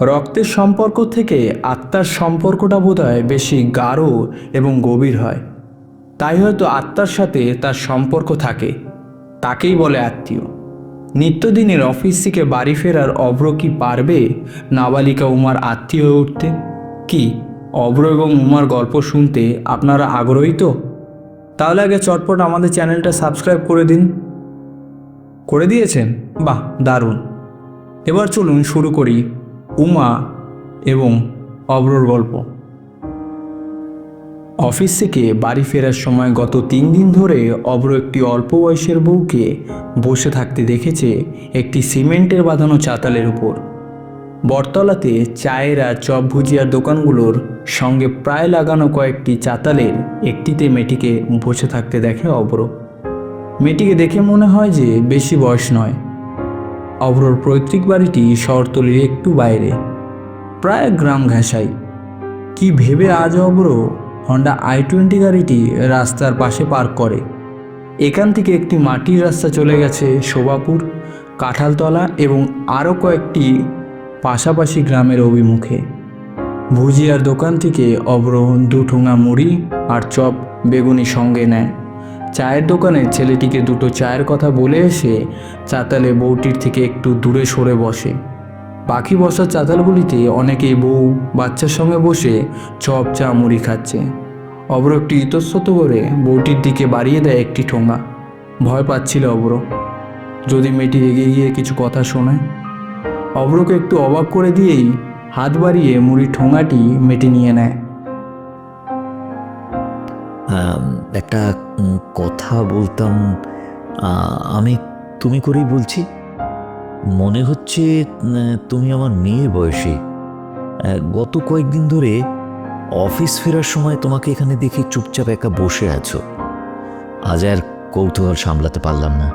রক্তের সম্পর্ক থেকে আত্মার সম্পর্কটা বোধহয় বেশি গাঢ় এবং গভীর হয়। তাই হয়তো আত্মার সাথে তার সম্পর্ক থাকে। তাকেই বলে আত্মীয়। নিত্যদিনের অফিস থেকে বাড়ি ফেরার অব্র কি পারবে? নাবালিকা উমার আত্মীয় হয়ে উঠতে? কি? অব্র এবং উমার গল্প শুনতে আপনারা আগ্রহী তো? তাহলে আগে চটপট আমাদের চ্যানেলটা সাবস্ক্রাইব করে দিন। করে দিয়েছেন? বাহ, দারুণ। এবার চলুন শুরু করি। উমা এবং অব্রর গল্প। অফিস থেকে বাড়ি ফেরার সময় গত তিন দিন ধরে অব্র একটি অল্প বয়সের বউকে বসে থাকতে দেখেছে একটি সিমেন্টের বাঁধানো চাতালের উপর। বটতলাতে চায়ের আর চপ ভুজিয়ার দোকানগুলোর সঙ্গে প্রায় লাগানো কয়েকটি চাতালের একটিতে মেয়েটিকে বসে থাকতে দেখে অব্র। মেয়েটিকে দেখে মনে হয় যে বেশি বয়স নয়। অব্রর পৈতৃক বাড়িটি শহরতলির একটু বাইরে, প্রায় গ্রাম ঘেঁষাই কি ভেবে আজ অব্র হন্ডা আই টোয়েন্টি গাড়িটি রাস্তার পাশে পার্ক করে? এখান থেকে একটি মাটির রাস্তা চলে গেছে শোভাপুর, কাঁঠালতলা এবং আরও কয়েকটি পাশাপাশি গ্রামের অভিমুখে। ভুজিয়ার দোকান থেকে অবরোহণ দু ঠোঙা মুড়ি আর চপ বেগুনি সঙ্গে নেয়। চায়ের দোকানে ছেলেটিকে দুটো চায়ের কথা বলে এসে চাতালে বউটির থেকে একটু দূরে সরে বসে। বাকি বসার চাতালগুলিতে অনেকেই বউ, বাচ্চার সঙ্গে বসে চপ, চা, মুড়ি খাচ্ছে। অব্র একটু ইতস্তত করে বউটির দিকে বাড়িয়ে দেয় একটি ঠোঙা। ভয় পাচ্ছিল অব্র। যদি মেয়েটি এগিয়ে গিয়ে কিছু কথা শোনে? অব্রকে একটু অবাক করে দিয়েই হাত বাড়িয়ে মুড়ির ঠোঙাটি মেটে নিয়ে নেয়। একটা কথা বলতাম আমি তুমি করেই বলছি। মনে হচ্ছে তুমি আমার মেয়ের বয়সী। গত কয়েকদিন ধরে অফিস ফেরার সময় তোমাকে এখানে দেখে চুপচাপ একা বসে আছো। আজ আর কৌতূহল সামলাতে পারলাম না।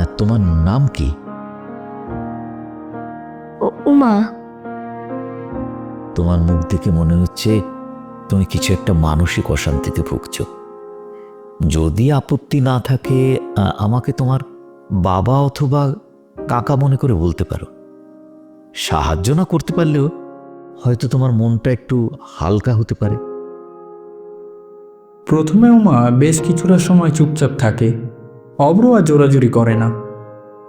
আর তোমার নাম কি? উমা। তোমার মুখ দেখে মনে হচ্ছে তুমি কিছু একটা মানসিক অশান্তিতে ভুগছ। যদি আপত্তি না থাকে আমাকে তোমার বাবা অথবা কাকা মনে করে বলতে পারো। সাহায্য না করতে পারলেও হয়তো তোমার মনটা একটু হালকা হতে পারে। প্রথমে উমা বেশ কিছুটা সময় চুপচাপ থাকে। অব্র আর জোরাজুরি করে না।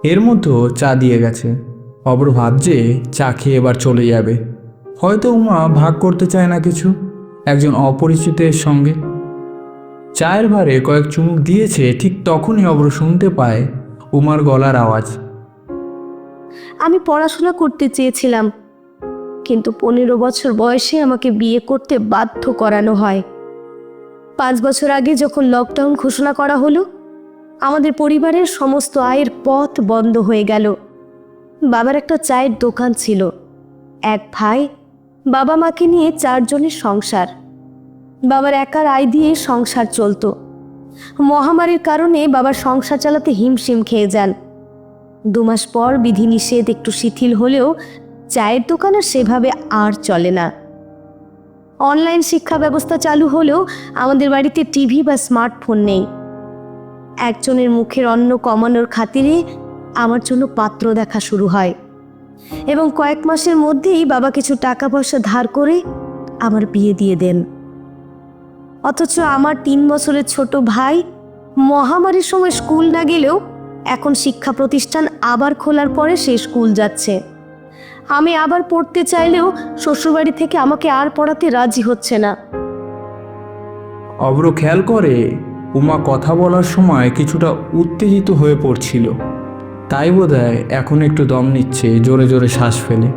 এর মধ্যেও চা দিয়ে গেছে। অব্র ভাবছে চা খেয়ে এবার চলে যাবে। হয়তো উমা ভাগ করতে চায় না কিছু। একজন অপরিচিতের সঙ্গে। চায়ের ভারে কয়েক চুমুক দিয়েছে, ঠিক তখনই অব্র শুনতে পায় উমার গলার আওয়াজ। আমি পড়াশোনা করতে চেয়েছিলাম, কিন্তু পনেরো বছর বয়সে আমাকে বিয়ে করতে বাধ্য করানো হয়। পাঁচ বছর আগে যখন লকডাউন ঘোষণা করা হলো, আমাদের পরিবারের সমস্ত আয়ের পথ বন্ধ হয়ে গেল। বাবার একটা চায়ের দোকান ছিল। এক ভাই বাবা মাকে নিয়ে চারজনের সংসার। বাবার একার আয় দিয়ে সংসার চলতো। মহামারীর কারণে বাবার সংসার চালাতে হিমশিম খেয়ে যান। দু মাস পর বিধিনিষেধ একটু শিথিল হলেও চায়ের দোকান আর সেভাবে আর চলে না। অনলাইন শিক্ষা ব্যবস্থা চালু হলেও আমাদের বাড়িতে টিভি বা স্মার্টফোন নেই। একজনের মুখের অন্ন কমানোর খাতিরে আমার জন্য পাত্র দেখা শুরু হয়। এবং কয়েক মাসের মধ্যেই বাবা কিছু টাকা পয়সা ধার করে আমার বিয়ে দিয়ে দেন। অথচ আমার তিন বছরের ছোট ভাই মহামারীর সময় স্কুল না গেলেও এখন শিক্ষা প্রতিষ্ঠান আবার খোলার পরে সে স্কুল যাচ্ছে। আমি আবার পড়তে চাইলেও শ্বশুরবাড়ি থেকে আমাকে আর পড়াতে রাজি হচ্ছে না। অব্র খেয়াল করে, উমা কথা বলার সময় কিছুটা উত্তেজিত হয়ে পড়ছিল। তাই বোধহয় এখন একটু দম নিচ্ছে, জোরে জোরে শ্বাস ফেলে।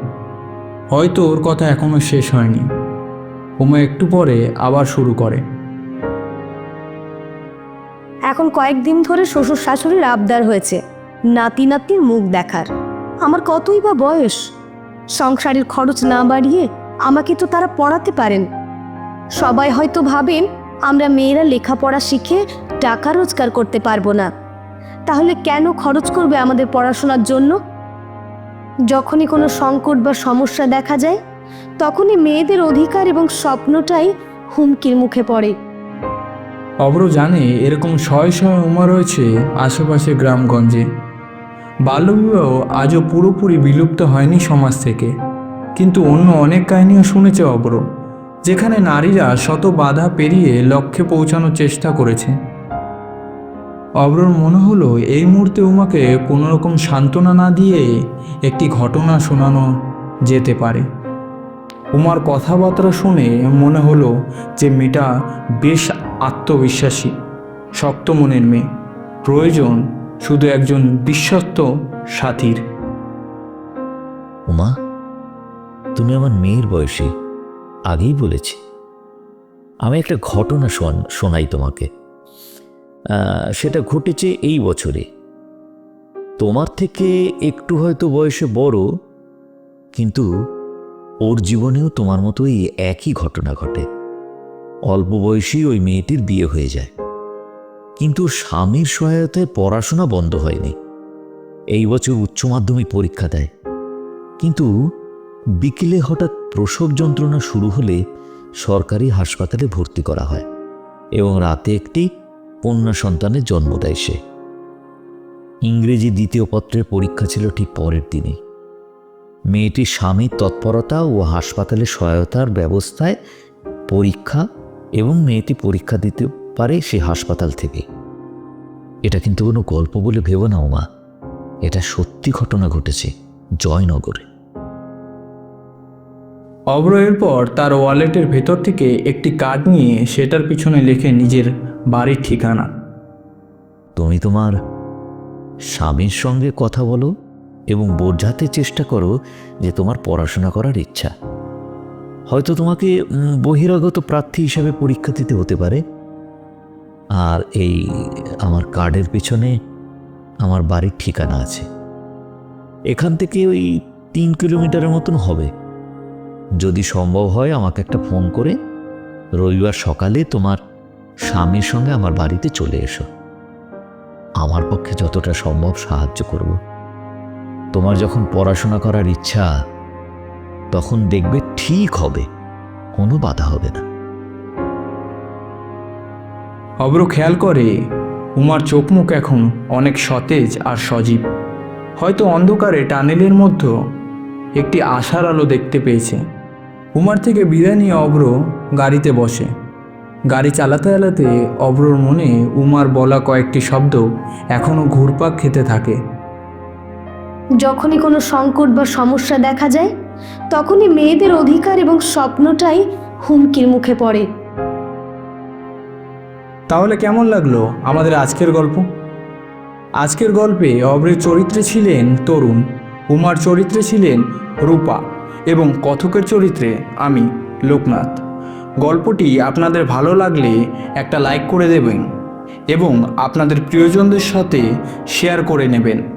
হয়তো ওর কথা এখনও শেষ হয়নি। উমা একটু পরে আবার শুরু করে। এখন কয়েকদিন ধরে শ্বশুর শাশুড়ির আবদার হয়েছে নাতি নাতির মুখ দেখার। আমার কতই বা বয়স? সংসারের খরচ না বাড়িয়ে আমাকে তো তারা পড়াতে পারেন। সবাই হয়তো ভাবেন, আমরা মেয়েরা লেখাপড়া শিখে টাকা রোজগার করতে পারব না। তাহলে কেন খরচ করবে আমাদের পড়াশোনার জন্য? যখনই কোনো সংকট বা সমস্যা দেখা যায়, তখনই মেয়েদের অধিকার এবং স্বপ্নটাই হুমকির মুখে পড়ে। অব্র জানে এরকম শয়ে শয়ে উমা রয়েছে আশেপাশে গ্রামগঞ্জে। বাল্যবিবাহ আজও পুরোপুরি বিলুপ্ত হয়নি সমাজ থেকে। কিন্তু অন্য অনেক কাহিনীও শুনেছে অব্র, যেখানে নারীরা শত বাধা পেরিয়ে লক্ষ্যে পৌঁছানোর চেষ্টা করেছে। অব্রর মনে হলো, এই মুহূর্তে উমাকে কোনোরকম সান্ত্বনা না দিয়ে একটি ঘটনা শোনানো যেতে পারে। উমার কথাবার্তা শুনে মনে হলো যে মেয়েটা বেশ আত্মবিশ্বাসী, শক্ত মনের মেয়ে, প্রয়োজন শুধু একজন বিশ্বস্ত সাথীর। উমা, তুমি আমার মেয়ের বয়সী, আগেই বলেছি। আমি একটা ঘটনা শোন, শোনাই তোমাকে। সেটা ঘটেছে এই বছরে। তোমার থেকে একটু হয়তো বয়সে বড়, কিন্তু ওর জীবনেও তোমার মতোই একই ঘটনা ঘটে। অল্প বয়সী ওই মেয়েটির বিয়ে হয়ে যায়। কিন্তু স্বামীর সহায়তায় পড়াশোনা বন্ধ হয়নি। এই বছর উচ্চ মাধ্যমিক পরীক্ষা দেয়। কিন্তু বিকেলে হঠাৎ প্রসব যন্ত্রণা শুরু হলে সরকারি হাসপাতালে ভর্তি করা হয় এবং রাতে একটি কন্যা সন্তানের জন্ম দেয় সে। ইংরেজি দ্বিতীয় পত্রের পরীক্ষা ছিল ঠিক পরের দিনে। মেয়েটির স্বামীর তৎপরতা ও হাসপাতালের সহায়তার ব্যবস্থায় পরীক্ষা এবং মেয়েটি পরীক্ষা দিতে পারে সে হাসপাতাল থেকে। এটা কিন্তু কোনো গল্প বলে ভেবো না ওমা এটা সত্যি ঘটনা ঘটেছে জয়নগরে। অব্র এরপর তার ওয়ালেটের ভেতর থেকে একটি কার্ড নিয়ে সেটার পিছনে লেখে নিজের বাড়ির ঠিকানা। তুমি তোমার স্বামীর সঙ্গে কথা বলো এবং বোঝাতে চেষ্টা করো যে তোমার পড়াশোনা করার ইচ্ছা। হয়তো তোমাকে বহিরাগত প্রার্থী হিসাবে পরীক্ষা দিতে হতে পারে। আর এই আমার কার্ডের পিছনে আমার বাড়ির ঠিকানা আছে। এখান থেকে ওই তিন কিলোমিটারের মতন হবে। যদি সম্ভব হয় আমাকে একটা ফোন করে রবিবার সকালে তোমার স্বামীর সঙ্গে আমার বাড়িতে চলে এসো। আমার পক্ষে যতটা সম্ভব সাহায্য করব। তোমার যখন পড়াশোনা করার ইচ্ছা, তখন দেখবে ঠিক হবে, কোনো বাধা হবে না। অব্র, খেয়াল করে, উমার চোখ মুখ এখন অনেক সতেজ আর সজীব। হয়তো অন্ধকারে টানেলের মধ্যে একটি আশার আলো দেখতে পেয়েছে। উমার থেকে বিদায় নিয়ে অব্র গাড়িতে বসে। গাড়ি চালাতে চালাতে অব্রর মনে উমার বলা কয়েকটি শব্দ এখনও ঘুরপাক খেতে থাকে। যখনই কোনো সংকট বা সমস্যা দেখা যায় তখনই মেয়েদের অধিকার এবং স্বপ্নটাই হুমকির মুখে পড়ে। তাহলে কেমন লাগল আমাদের আজকের গল্প? আজকের গল্পে অব্রের চরিত্রে ছিলেন তরুণ উমার চরিত্রে ছিলেন রূপা। এবং কথকের চরিত্রে আমি লোকনাথ। গল্পটি আপনাদের ভালো লাগলে একটা লাইক করে দেবেন এবং আপনাদের প্রিয়জনদের সাথে শেয়ার করে নেবেন।